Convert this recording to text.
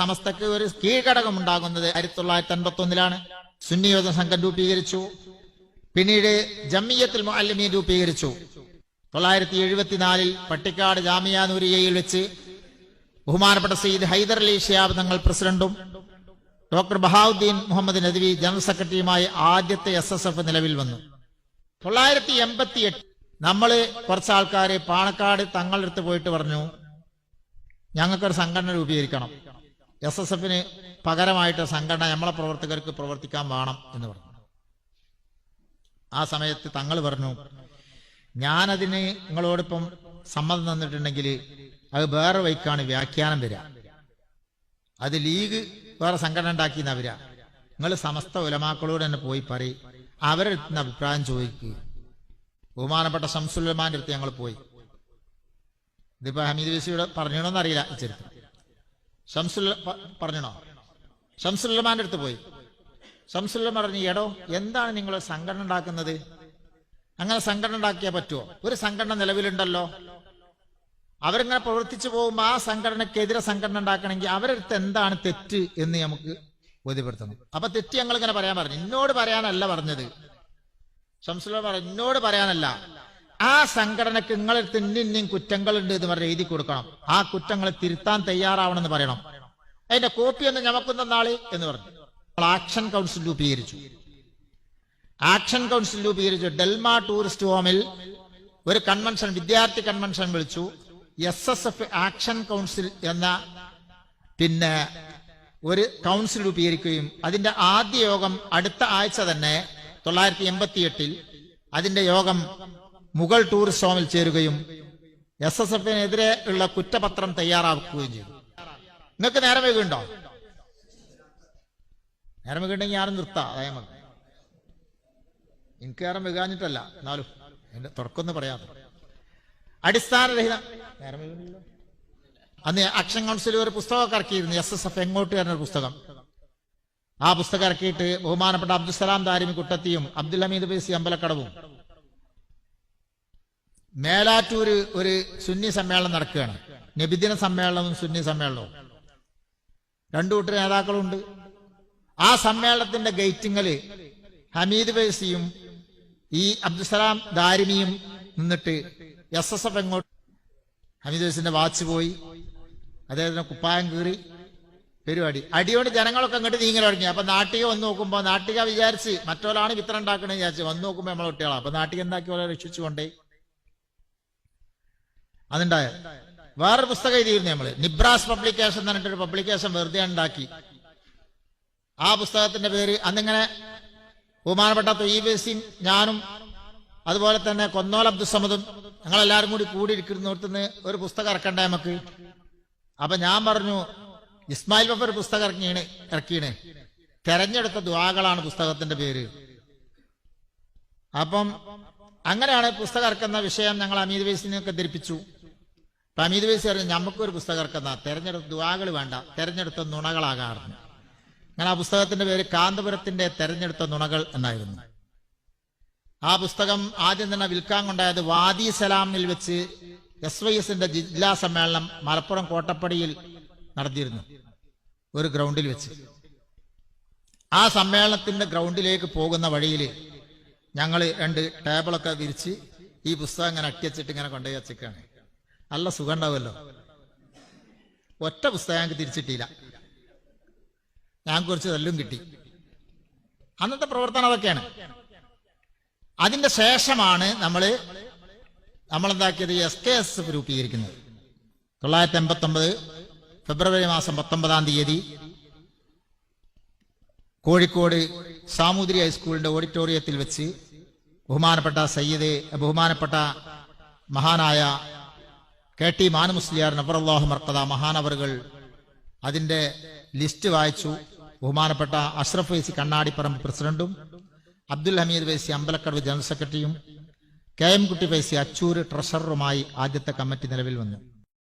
സമസ്തക്ക് ഒരു കീഴ്ഘടകം ഉണ്ടാകുന്നത് ആയിരത്തി തൊള്ളായിരത്തി അൻപത്തി ഒന്നിലാണ് സുന്നിയോധ സംഘം രൂപീകരിച്ചു. പിന്നീട് ജമ്മിയത്തിൽ മുഅല്ലിമീൻ രൂപീകരിച്ചു. തൊള്ളായിരത്തി എഴുപത്തിനാലിൽ പട്ടിക്കാട് ജാമിയാനൂരിയയിൽ വെച്ച് ബഹുമാനപ്പെട്ട സയ്യിദ് ഹൈദർ അലി ഷിയാബ് തങ്ങൾ പ്രസിഡന്റും ഡോക്ടർ ബഹാവുദ്ദീൻ മുഹമ്മദ് നദ്വി ജനറൽ സെക്രട്ടറിയുമായി ആദ്യത്തെ എസ് എസ് എഫ് നിലവിൽ വന്നു. തൊള്ളായിരത്തി എൺപത്തി എട്ട് നമ്മൾ കുറച്ച് ആൾക്കാരെ പാണക്കാട് തങ്ങളുടെ അടുത്ത് പോയിട്ട് പറഞ്ഞു ഞങ്ങൾക്കൊരു സംഘടന രൂപീകരിക്കണം. എസ് എസ് എഫിന് പകരമായിട്ട് സംഘടന നമ്മളെ പ്രവർത്തകർക്ക് പ്രവർത്തിക്കാൻ വേണം എന്ന് പറഞ്ഞു. ആ സമയത്ത് തങ്ങൾ പറഞ്ഞു ഞാനതിന് നിങ്ങളോടിപ്പം സമ്മതം തന്നിട്ടുണ്ടെങ്കിൽ അത് വേറെ വൈക്കാണ് വ്യാഖ്യാനം വരിക. അത് ലീഗ് വേറെ സംഘടന ഉണ്ടാക്കിയെന്ന് വരിക. നിങ്ങൾ സമസ്ത ഉലമാക്കളോട് തന്നെ പോയി പറയും. അവരെടുത്തുന്ന അഭിപ്രായം ചോദിക്കുക ബഹുമാനപ്പെട്ട ഷംസുലമാന്റെ അടുത്ത് ഞങ്ങൾ പോയി. ഇതിപ്പോ ഹമീദ് വിസിയുടെ പറഞ്ഞണോന്നറിയില്ല ചരിത്രം. പ- പറഞ്ഞണോ ഷംസുല്ലമാന്റെ അടുത്ത് പോയി. ശംസുല്ല പറഞ്ഞു എടോ എന്താണ് നിങ്ങൾ സംഘടന ഉണ്ടാക്കുന്നത്? അങ്ങനെ സംഘടന ഉണ്ടാക്കിയാൽ പറ്റുമോ ഒരു സംഘടന നിലവിലുണ്ടല്ലോ. അവരിങ്ങനെ പ്രവർത്തിച്ചു പോകുമ്പോൾ ആ സംഘടനക്കെതിരെ സംഘടന ഉണ്ടാക്കണമെങ്കിൽ അവരടുത്ത് എന്താണ് തെറ്റ് എന്ന് നമുക്ക് ബോധ്യപ്പെടുത്തണം. അപ്പൊ തെറ്റ് ഞങ്ങൾ ഇങ്ങനെ പറയാൻ പറഞ്ഞു. എന്നോട് പറയാനല്ല പറഞ്ഞത്. ഷംസുല്ല പറഞ്ഞു എന്നോട് പറയാനല്ല. ആ സംഘടനക്ക് നിങ്ങളടുത്ത് തിന്നിന്നും കുറ്റങ്ങളുണ്ട് എന്ന് പറഞ്ഞ് എഴുതി കൊടുക്കണം. ആ കുറ്റങ്ങൾ തിരുത്താൻ തയ്യാറാവണമെന്ന് പറയണം. അതിന്റെ കോപ്പി ഒന്ന് ഞമക്കുന്ന നാളെ എന്ന് പറഞ്ഞു. ആക്ഷൻ കൗൺസിൽ രൂപീകരിച്ചു. ആക്ഷൻ കൗൺസിൽ രൂപീകരിച്ചു. ഡെൽമ ടൂറിസ്റ്റ് ഹോമിൽ ഒരു കൺവെൻഷൻ വിദ്യാർത്ഥി കൺവെൻഷൻ വിളിച്ചു. S S F action council എന്ന പിന്നെ ഒരു കൗൺസിൽ രൂപീകരിക്കുകയും അതിന്റെ ആദ്യ യോഗം അടുത്ത ആഴ്ച തന്നെ തൊള്ളായിരത്തി എൺപത്തി എട്ടിൽ അതിന്റെ യോഗം മുഗൾ ടൂറിസ്റ്റ് ഹോമിൽ ചേരുകയും എസ് എസ് എഫിനെതിരെ ഉള്ള കുറ്റപത്രം തയ്യാറാക്കുകയും ചെയ്തു. നിങ്ങൾക്ക് നേരം വൈകുണ്ടോ നേരം വൈകുണ്ടെങ്കിൽ ആരും നിർത്താം അതായത് എനിക്ക് നേരം വൈകാഞ്ഞിട്ടല്ല എന്നാലും എന്റെ തുടക്കം പറയാതെ അടിസ്ഥാനരഹിത നേരം അന്ന് ആക്ഷൻ കൗൺസിൽ ഒരു പുസ്തകമൊക്കെ ഇറക്കിയിരുന്നു എസ് എസ് എഫ് എങ്ങോട്ട് എന്നൊരു പുസ്തകം. ആ പുസ്തകം ഇറക്കിയിട്ട് ബഹുമാനപ്പെട്ട അബ്ദുസലാം ദാരിമി കുട്ടത്തിയും അബ്ദുൽ ഹമീദ് ബേസി അമ്പലക്കടവും മേലാറ്റൂര് ഒരു സുന്നി സമ്മേളനം നടക്കുകയാണ്. നബിദിന സമ്മേളനവും സുന്നി സമ്മേളനവും. രണ്ടു കൂട്ടർ നേതാക്കളുണ്ട്. ആ സമ്മേളനത്തിന്റെ ഗേറ്റിങ്ങൽ ഹമീദ് ബൈസിയും ഈ അബ്ദുസലാം ദാരിമിയും നിന്നിട്ട് എസ് എസ് എഫ് എങ്ങോട്ട് ഹമീദ് ബൈസിന്റെ വാച്ച് പോയി. അദ്ദേഹത്തിന് കുപ്പായം കീറി പരിപാടി. അടിയോണ്ട് ജനങ്ങളൊക്കെ അങ്ങോട്ട് നീങ്ങൽ തുടങ്ങി അപ്പൊ നാട്ടിക വന്ന് നോക്കുമ്പോ നാട്ടിക വിചാരിച്ച് മറ്റൊരാളാണ് വിത്തനം ഉണ്ടാക്കണെന്ന് വിചാരിച്ച് വന്ന് നോക്കുമ്പോ നമ്മളെ കുട്ടികളാണ് അപ്പൊ നാട്ടിക എന്താക്കി പോലെ രക്ഷിച്ചു കൊണ്ടേ അതുണ്ടായ വേറൊരു പുസ്തകം എഴുതിയിരുന്നു നമ്മൾ നിബ്രാസ് പബ്ലിക്കേഷൻ എന്ന് പറഞ്ഞിട്ടൊരു പബ്ലിക്കേഷൻ വെറുതെ ഉണ്ടാക്കി. ആ പുസ്തകത്തിന്റെ പേര് അന്നിങ്ങനെ ബഹുമാനപ്പെട്ട തൊയ്യബേസിയും ഞാനും അതുപോലെ തന്നെ കൊന്നോൽ അബ്ദുസമദും ഞങ്ങളെല്ലാരും കൂടി കൂടിയിരിക്കുന്നിടത്തുനിന്ന് ഒരു പുസ്തകം ഇറക്കണ്ടേ നമുക്ക് അപ്പൊ ഞാൻ പറഞ്ഞു ഇസ്മായിൽ ബഫർ ഒരു പുസ്തകം ഇറക്കിയാണ് ഇറക്കിയാണ്. തെരഞ്ഞെടുത്ത ദ്വാകളാണ് പുസ്തകത്തിന്റെ പേര്. അപ്പം അങ്ങനെയാണ് പുസ്തകം ഇറക്കുന്ന വിഷയം ഞങ്ങൾ അമീദ് ബേസിനെയൊക്കെ ധരിപ്പിച്ചു. അമീദ് വൈസി പറഞ്ഞു നമുക്കൊരു പുസ്തകം ഇറക്കുന്ന തെരഞ്ഞെടുത്ത ദുവാകൾ വേണ്ട. തെരഞ്ഞെടുത്ത നുണകളാകാറുണ്ട് അങ്ങനെ ആ പുസ്തകത്തിന്റെ പേര് കാന്തപുരത്തിന്റെ തെരഞ്ഞെടുത്ത നുണകൾ എന്നായിരുന്നു. ആ പുസ്തകം ആദ്യം തന്നെ വിൽക്കാൻ കൊണ്ടായത് വാദി സലാമിൽ വെച്ച് എസ് വൈ എസിന്റെ ജില്ലാ സമ്മേളനം മലപ്പുറം കോട്ടപ്പടിയിൽ നടത്തിയിരുന്നു. ഒരു ഗ്രൗണ്ടിൽ വെച്ച്. ആ സമ്മേളനത്തിന്റെ ഗ്രൗണ്ടിലേക്ക് പോകുന്ന വഴിയിൽ ഞങ്ങൾ രണ്ട് ടേബിളൊക്കെ വിരിച്ച് ഈ പുസ്തകം ഇങ്ങനെ അട്ടിയച്ചിട്ട് ഇങ്ങനെ കൊണ്ടുപോയി വെച്ചേക്കാണ്. നല്ല സുഖം ഉണ്ടാവുമല്ലോ ഒറ്റ പുസ്തകം ഞങ്ങൾക്ക് തിരിച്ചിട്ടില്ല. ഞാൻ കുറച്ച് തല്ലും കിട്ടി. അന്നത്തെ പ്രവർത്തനം അതൊക്കെയാണ്. അതിന്റെ ശേഷമാണ് നമ്മൾ നമ്മളെന്താക്കിയത്? എസ് കെ എസ് എഫ് രൂപീകരിക്കുന്നത് തൊള്ളായിരത്തി എൺപത്തി ഒമ്പത് ഫെബ്രുവരി മാസം പത്തൊമ്പതാം തീയതി കോഴിക്കോട് സാമൂതിരി ഹൈസ്കൂളിന്റെ ഓഡിറ്റോറിയത്തിൽ വെച്ച് ബഹുമാനപ്പെട്ട സയ്യിദ് ബഹുമാനപ്പെട്ട മഹാനായ കെ ടി മാനുമുസ്ലിയാർ നബറല്ലാഹു മർക്കത മഹാനവറുകൾ അതിന്റെ ലിസ്റ്റ് വായിച്ചു. ബഹുമാനപ്പെട്ട അഷ്റഫ് വൈസി കണ്ണാടിപ്പറമ്പ് പ്രസിഡന്റും അബ്ദുൽ ഹമീദ് വൈസി അമ്പലക്കടവ് ജനറൽ സെക്രട്ടറിയും K M Kutty YC Achoor ട്രഷററുമായി ആദ്യത്തെ കമ്മിറ്റി നിലവിൽ വന്നു.